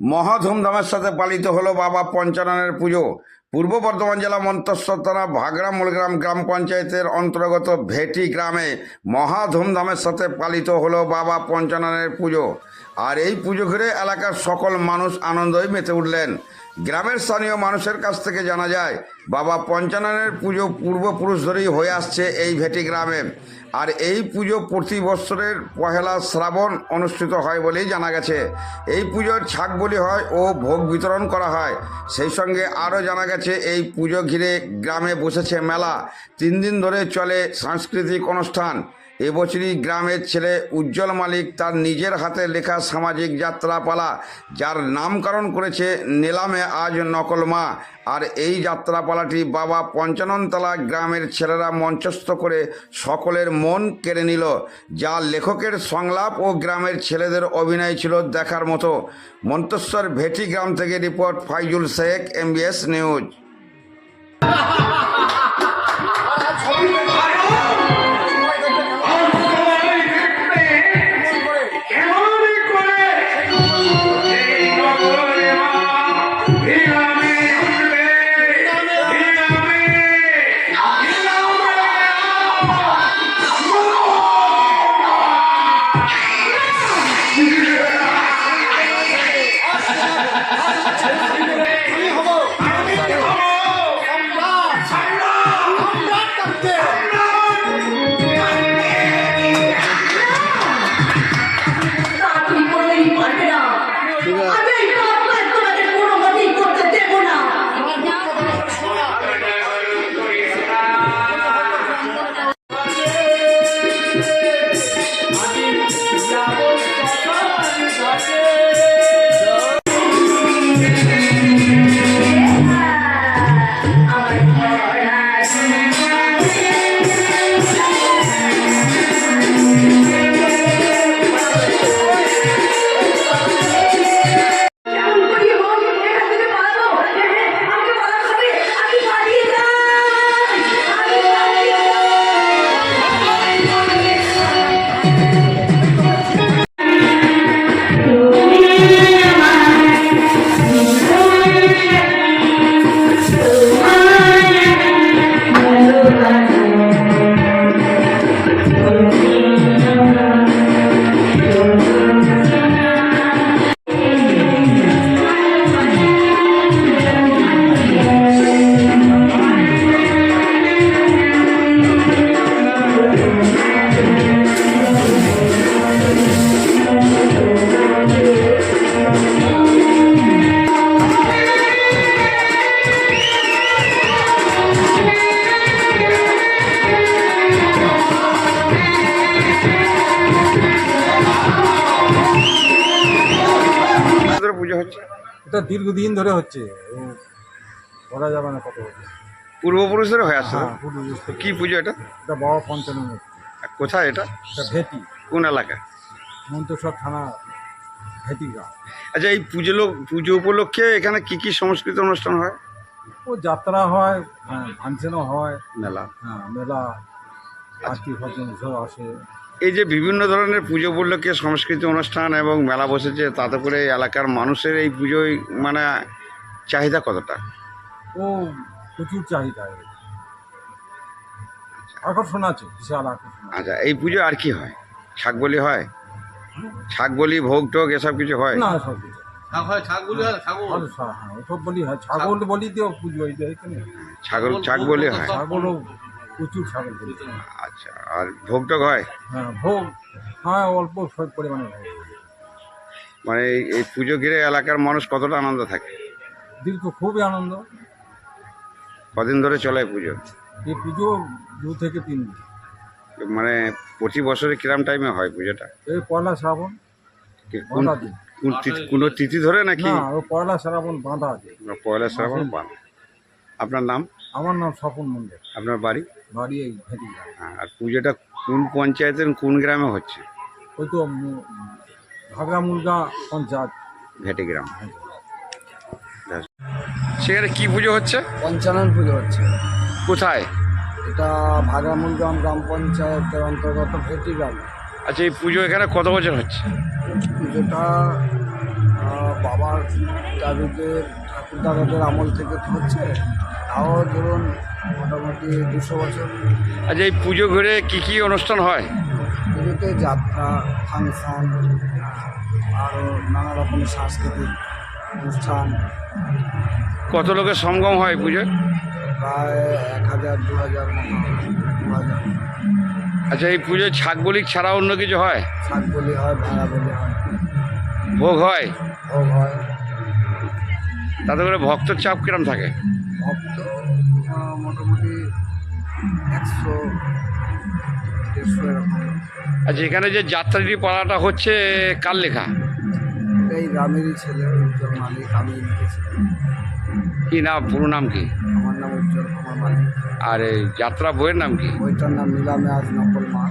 মহা ধুমধামের সাথে পালিত হলো বাবা পঞ্চাননের পুজো। পূর্ব বর্ধমান জেলা মন্তস্বর থানা ভাগড়া মূলগ্রাম গ্রাম পঞ্চায়েতের অন্তর্গত ভেটি গ্রামে মহা ধুমধামের সাথে পালিত হলো বাবা পঞ্চাননের পুজো। আর এই পুজো ঘিরে এলাকার সকল মানুষ আনন্দই মেতে উঠলেন। গ্রামের স্থানীয় মানুষের কাছ থেকে জানা যায়, বাবা পঞ্চাননের পুজো পূর্বপুরুষ ধরেই হয়ে আসছে এই ভেটি গ্রামে। আর এই পুজো প্রতি বছরের পহেলা শ্রাবণ অনুষ্ঠিত হয় বলেই জানা গেছে। এই পুজোর ছাগ বলি হয় ও ভোগ বিতরণ করা হয়। সেই সঙ্গে আরও জানা গেছে, এই পুজো ঘিরে গ্রামে বসেছে মেলা। তিন দিন ধরে চলে সাংস্কৃতিক অনুষ্ঠান। এবছরই গ্রামের ছেলে উজ্জ্বল মালিক তার নিজের হাতে লেখা সামাজিক যাত্রাপালা, যার নামকরণ করেছে নিলামে আজ নকল মা। আর এই যাত্রাপালাটি বাবা পঞ্চাননতলা গ্রামের ছেলেরা মঞ্চস্থ করে সকলের মন কেড়ে নিল, যা লেখকের সংলাপ ও গ্রামের ছেলেদের অভিনয় ছিল দেখার মতো। মন্তস্বর ভেটি গ্রাম থেকে report, Faizul Sheikh, MBS news. ধরে পুজো হচ্ছে? এটা দীর্ঘদিন ধরে হচ্ছে। বলা যাবে না কত হচ্ছে পূর্বপুরুষের হয়ে আসছে হ্যাঁ কি পুজো এটা? এটা বাবা পঞ্চানন কোথায় এটা? এটা ভেটি। কোন এলাকা মন্তেশ্বর থানা ভেটি গ্রাম। আচ্ছা এই পুজো লোক- পুজো উপলক্ষে এখানে কি কি সংস্কৃত অনুষ্ঠান হয়? ও যাত্রা হয় হ্যাঁ ফাংশনও হয়। মেলা। হ্যাঁ মেলা আত্মীয় স্বজন সব আসে। এই যে বিভিন্ন ধরনের পুজো উপলক্ষে সংস্কৃতি অনুষ্ঠান এবং মেলা বসেছে তাতে করে এলাকার মানুষের এই পুজোয় মানে চাহিদা কতটা? ও প্রচুর চাহিদা আকর্ষণ আছে বিশাল আকর্ষণ আচ্ছা এই পুজো আর কি হয়? ছাগ বলি হয়? ছাগ বলি ভোগ টোগ এসব কিছু হয়? না সব কিছু সা- হ্যাঁ বলি হয় ছাগল বলি দিও পুজো ছাগল ছাগ বলি হয়? ছাগলও প্রচুর ছাগল আচ্ছা আর ভোগ টোগ হয়? হ্যাঁ ভোগ হ্যাঁ অল্প পরিমাণে ভোগ মানে এই- পুজো ঘিরে এলাকার মানুষ কতটা আনন্দ থাকে? দীর্ঘ খুবই আনন্দ। কদিন ধরে চলে পুজো? এই পুজো দু থেকে তিন দিন। মানে প্রতি বছরে কিরাম টাইমে হয় পুজোটা? এই পয়লা শ্রাবণ কোন কোন তিথি- ধরে নাকি? পয়লা শ্রাবণ বাঁধা আছে। পয়লা শ্রাবণ বাঁধা। আপনার নাম? আমার নাম স্বপন মন্ডল আপনার বাড়ি? হ্যাঁ, আর পুজোটা কোন পঞ্চায়েতের কোন গ্রামে হচ্ছে? ওই তো মু- মুরগা পঞ্চায়েত। ভেটে গ্রাম সেখানে কি পুজো হচ্ছে? পঞ্চানন পুজো হচ্ছে। কোথায়? এটা ভাগরামুলগ্রাম গ্রাম গ্রাম পঞ্চায়েতের অন্তর্গত ভেটি গ্রাম আচ্ছা এই পুজো এখানে কত বছর হচ্ছে? পুজোটা বাবার দাদুদের ঠাকুর দাদাদের আমল থেকে তো হচ্ছে তাও ধরুন মোটামুটি দুশো বছর। আচ্ছা এই পুজো ঘুরে কি কি অনুষ্ঠান হয়? পুজোতে যাত্রা ফাংশন আরও নানা রকমের সাংস্কৃতিক অনুষ্ঠান। কত লোকের সমাগম হয় পুজোয় প্রায় এক হাজার দু হাজার দু হাজার। আচ্ছা এই পুজোয় ছাগ বলি ছাড়া অন্য কিছু হয়? শাক বলি হয় ভেড়া বলি হয়। ভোগ হয়? ভোগ হয়। তাতে করে ভক্তর চাপ কিরম থাকে? ভক্ত মোটামুটি একশো দেড়শো এরকম। আচ্ছা এখানে যে যাত্রাটি পালাটা হচ্ছে কার লেখা? এই গ্রামেরই ছেলে উজ্জ্বল মালিক আমি লিখেছি। কি নাম পুরো নাম কি? আমার নাম উজ্জ্বল কুমার মালিক। আর এই যাত্রা বইয়ের নাম কি? বইটার নাম নিলামে আজ নকল মা।